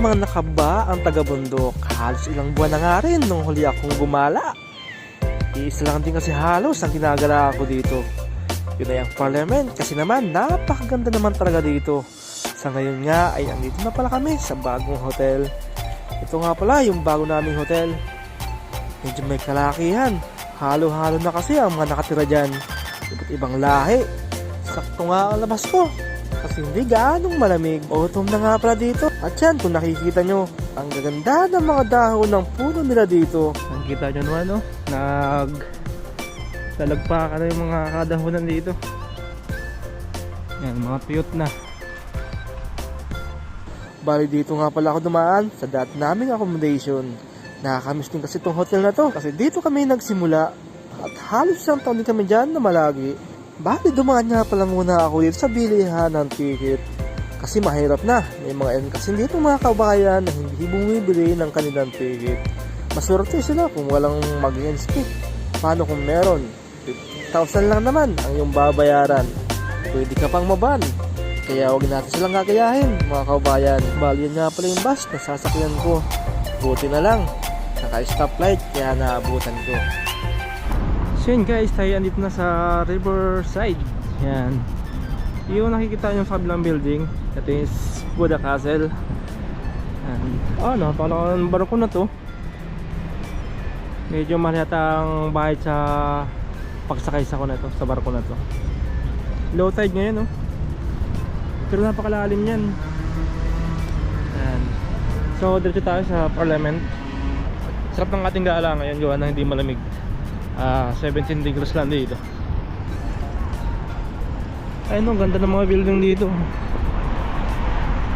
Namang nakaba ang taga-bundok. Halos ilang buwan na nga rin nung huli akong gumala. Iisa lang din kasi halos ang ginagala ko dito. Yun ay ang parliament kasi naman napakaganda naman talaga dito. Sa ngayon nga ay andito na pala kami sa bagong hotel. Ito nga pala yung bago naming hotel. Medyo may kalakihan. Halo-halo na kasi ang mga nakatira dyan. Iba't ibang lahi. Sakto nga ang labas ko. Kasi hindi gaanong malamig. Autumn na nga pala dito. At yan, kung nakikita nyo, ang gaganda ng mga dahon ng puno nila dito. Nakikita nyo naman, no? Nag... Talagpakan na yung mga kadahonan dito. Yan, mga tuyot na. Bali dito nga pala ako dumaan sa dati naming accommodation. Nakakamiss din kasi itong hotel na to kasi dito kami nagsimula at halos isang taon din kami dyan na malagi. Bali dumaan nga pala muna ako dito sa bilihan ng ticket kasi mahirap na. May mga yan kasi dito mga kabayan na hindi bumibili ng kanilang ticket. Maswerte sila kung walang mag skip Paano kung meron? 1,000 lang naman ang yung babayaran. Pwede ka pang maban. Kaya wag natin silang kakayahin, mga kabayan. Bali nga pala yung bus na sasakyan ko. Buti na lang. Naka-stoplight kaya naabutan ko. So yun guys, tayo andito na sa Riverside. Yan. Yung nakikita nyo sa kabilang building, ito is Buddha Castle. Yan. Oh, napakalaking barko na to. Medyo mahal yata ang bahay sa pagsakay sa ko na to, sa barko na to. Low tide ngayon, no? Pero napakalalim yan. Yan. So, diretso tayo sa Parliament. Sarap ng ating gala ngayon, gawa na hindi malamig. Ah, 17 degrees lang dito. Ayun, no, ganda ng mga building dito.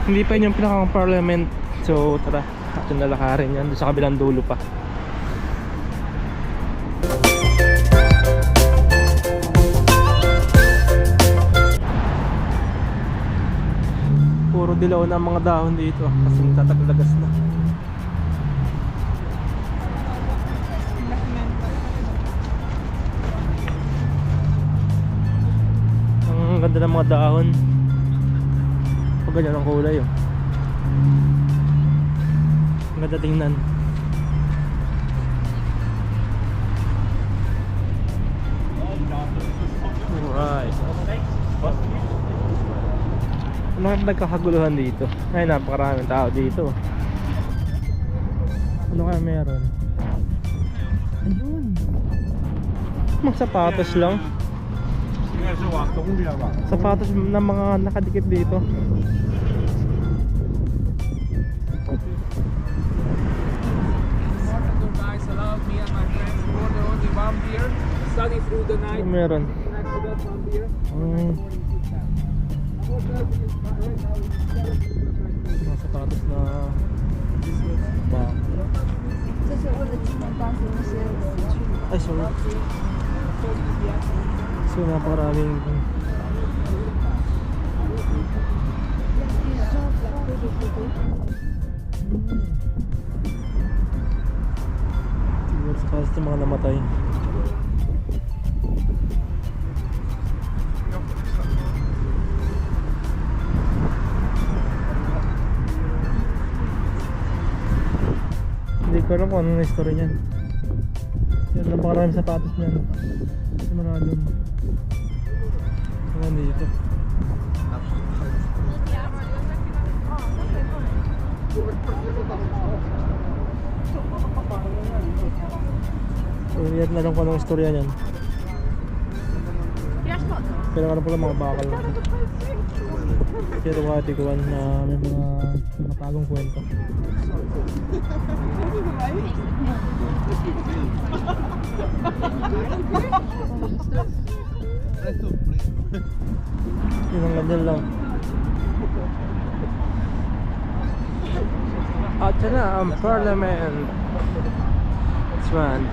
Hindi pa yun yung pinakang Parliament. So, tara, atin lalakarin yan. Doon sa kabilang dulo pa. Puro dilaw na mga dahon dito kasi tataglagas na. Ganda ng mga dahon. Pag ganyan ang kulay oh. Ganda tingnan. Alright. Ano kaya nagkakaguluhan dito? Ay, napakaraming tao dito. Ano kaya meron? Ayun. Mga sapatos lang. Sapatos ng mga nakadikit dito. Study through the night. Meron. Mm. Mga sapatos na ba? Ay, sorry. So, napakaraming Siguro sa kaso mga namatay. Hindi ko alam kung anong history niyan. Yan, napakaraming sapatos niyan. Sa Ano dito? Yan na lang kung anong istorya niyan. Pero ano pala mga bakal. Pero kahit ikuan na may mga nakatagong kwento. Yun ang ganyan lang. At na ang parliament. That's one.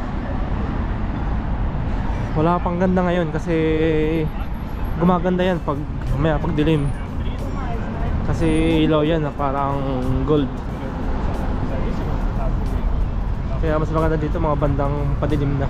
Wala pang ganda ngayon kasi gumaganda yan pag may pag dilim. Kasi ilaw yan na parang gold. Kaya mas maganda dito mga bandang padilim na.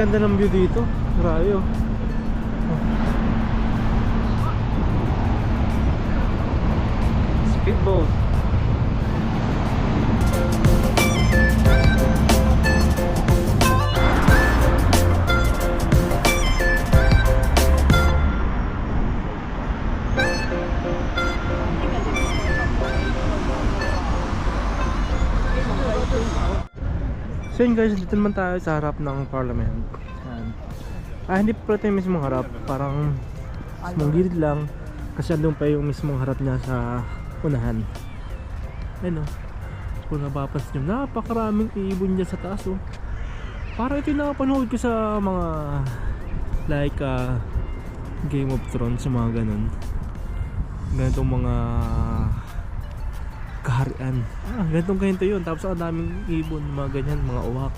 Ganda ng view dito. Grabe oh. Speedboat. So yun guys, dito naman tayo sa harap ng parliament. Ah, hindi pa yung mismong harap. Parang mismong gilid lang. Kasi andun pa yung mismong harap niya sa unahan. Ayun o. Kung napapansin nyo, napakaraming ibon dyan sa taas oh. Parang ito yung nakapanood ko sa mga like ah, Game of Thrones, mga ganun. Ganitong mga kaharian. Ah, ganitong ganito yun. Tapos ang daming ibon, mga ganyan, mga uwak.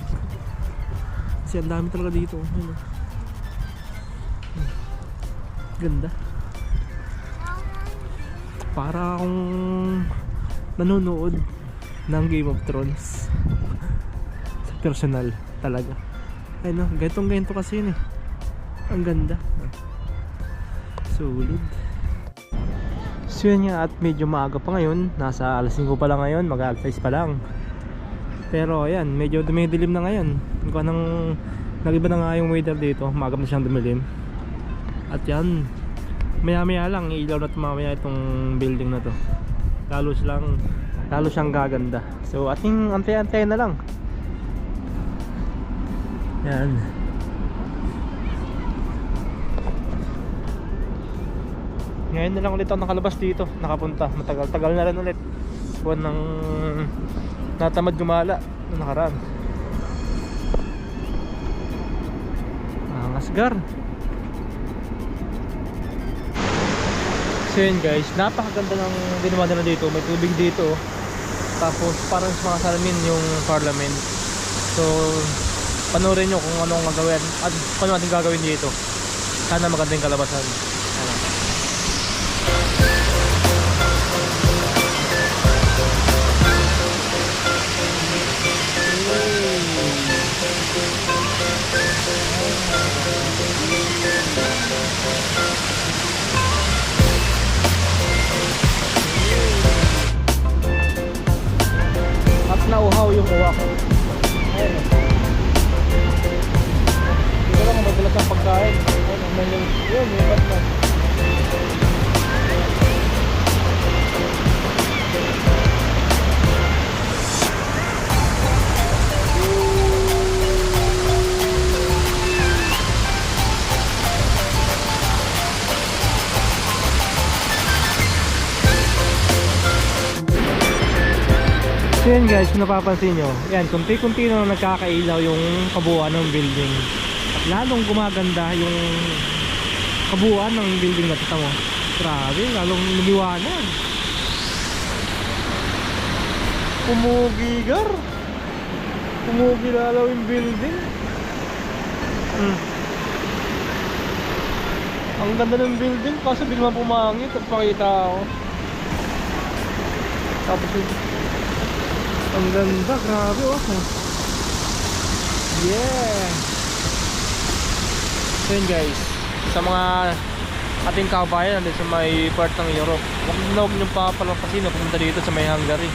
Kasi ang dami talaga dito. Ano? Ganda. Para akong nanonood ng Game of Thrones. Personal talaga. Ano, ganitong ganito kasi yun eh. Ang ganda. Solid. So yun nga at medyo maaga pa ngayon Nasa alas 5 pa lang ngayon Mag alas 6 pa lang. Pero ayan medyo dumidilim na ngayon. Kung anong Nagiba na nga yung weather dito Magap na siyang dumilim. At yan Maya maya lang Ilaw na mamaya itong building na to. Lalo silang Lalo siyang gaganda. So ating antay-antay na lang. Yan Ngayon na lang ulit ako nakalabas dito, nakapunta. Matagal-tagal na rin ulit. Buwan ng natamad gumala nung nakaraan. Ang asgar. So yun guys, napakaganda ng ginawa nila dito. May tubig dito. Tapos parang sa mga salamin yung parliament. So, panoorin nyo kung anong gagawin at kung ano ating gagawin dito. Sana maganda yung kalabasan. So yan guys, kung napapansin nyo, yan, kunti-kunti na nagkakailaw yung kabuuan ng building. Lalong gumaganda yung kabuuan ng building na ito mo. Grabe, lalong lumiwanag. Pumugigar. Pumugi lalaw yung building. Hmm. Ang ganda ng building, kaso biglang pumangit at pakita ako. Tapos yung ang ganda, grabe oh. Yeah. So yun guys, sa mga ating kabayan sa may part ng Europe, huwag na huwag niyong papalampasin na pumunta dito sa may Hungary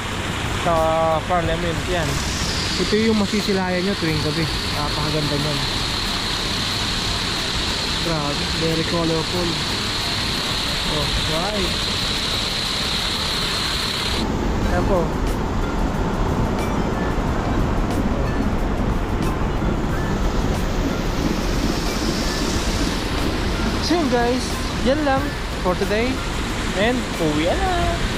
sa Parliament, yan. Ito yung masisilayan nyo tuwing gabi. Napakaganda nyan. Grabe, very colorful. Oh, right. Yan po. Guys, yan lang for today. And uwi na.